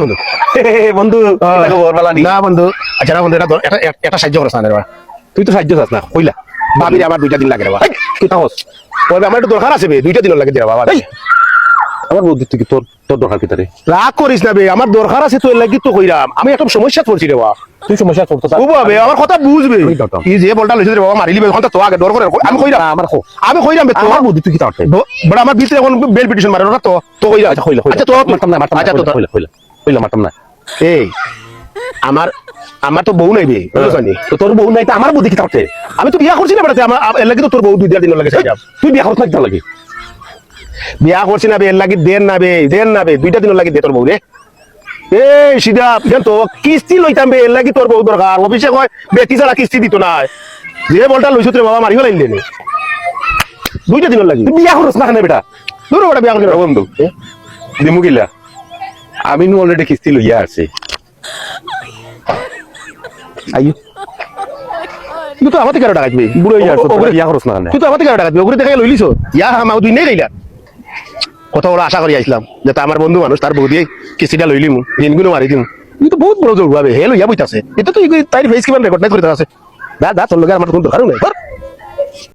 বন্ধু? বন্ধু নি। বন্ধু আচ্ছা বন্ধু এটা এটা- সাহায্য করছ না তুই তো সাহায্য চাস না কইলা। ভাবি দুইটা দিন লাগে রে বাবা এই, কি তাহস? আমার একটু দরকার আছে বে দুইটা দিন লাগে রে বাবা। আমার বৌদি তুই তোর তোর দরকার কি রাগ করিস না বে আমার দরকার আছে তোর লাগি তো কইরাম। আমি একটা সমস্যা পড়ছি রে বাবা। তুই সমস্যা বাবা আমার কথা বুঝবে যে বলটা লইছিস রে বাবা মারি লিবে এখন তো আগে ডর করে আমি কইরাম। আমার খো আমি কইরাম বে তো আমার তুই তার বড় আমার ভিতরে এখন বেল পিটিশন মারে না তো তো কইরাম আচ্ছা কইলা আচ্ছা তো মারতাম না মারতাম আচ্ছা তো কইলা কইলা কইলা মারতাম না। এই আমার আমার তো বউ নাই বে বুঝছনি তো তোর বউ নাই তো আমার বৌদি কি তারতে আমি তো বিয়া করছি না বেড়াতে আমার এর লাগি তো তোর বউ দুই দিন লাগে তুই বিয়া করতে না লাগে? বিয়া করছি না বে এর লাগি দেন না বে দেন না বে দুইটা দিন লাগি দে তোর বউ রে। এই সিধা জান তো কিস্তি লইতাম বে এর লাগি তোর বউ দরকার। অফিসে কয় বেটি ছাড়া কিস্তি দিত না। যে বলটা লইছ তোর বাবা মারিও লাইলে নে দুইটা দিন লাগি। বিয়া করছ না কেন বেটা? দূর ওটা বিয়া করছি না। বন্ধু। দিমু গিলা। আমি নু অলরেডি কিস্তি লইয়া আছে। আইও তুই তো আমাতে কেন টাকা দিবি বুড়ো ও- তোরা বিয়া করছ না তুই তো আমাতে কেন টাকা দিবি ওগুলো দেখে লইলিছ? ইয়া মা দুই নেই লাইলা কত বলা আশা করি আসলাম যে আমার বন্ধু মানুষ, তার বৌদি কিস্তিটা লইলিম দিনগুলো মারি দিম। কিন্তু বহুত বড় জোর ভাবে, হে লইয়া বইতাছে। এটা তো তাই ফেস কিমান রেকর্ড নাই করে আছে। দা দা তোর লগে আমার কোনো দরকার।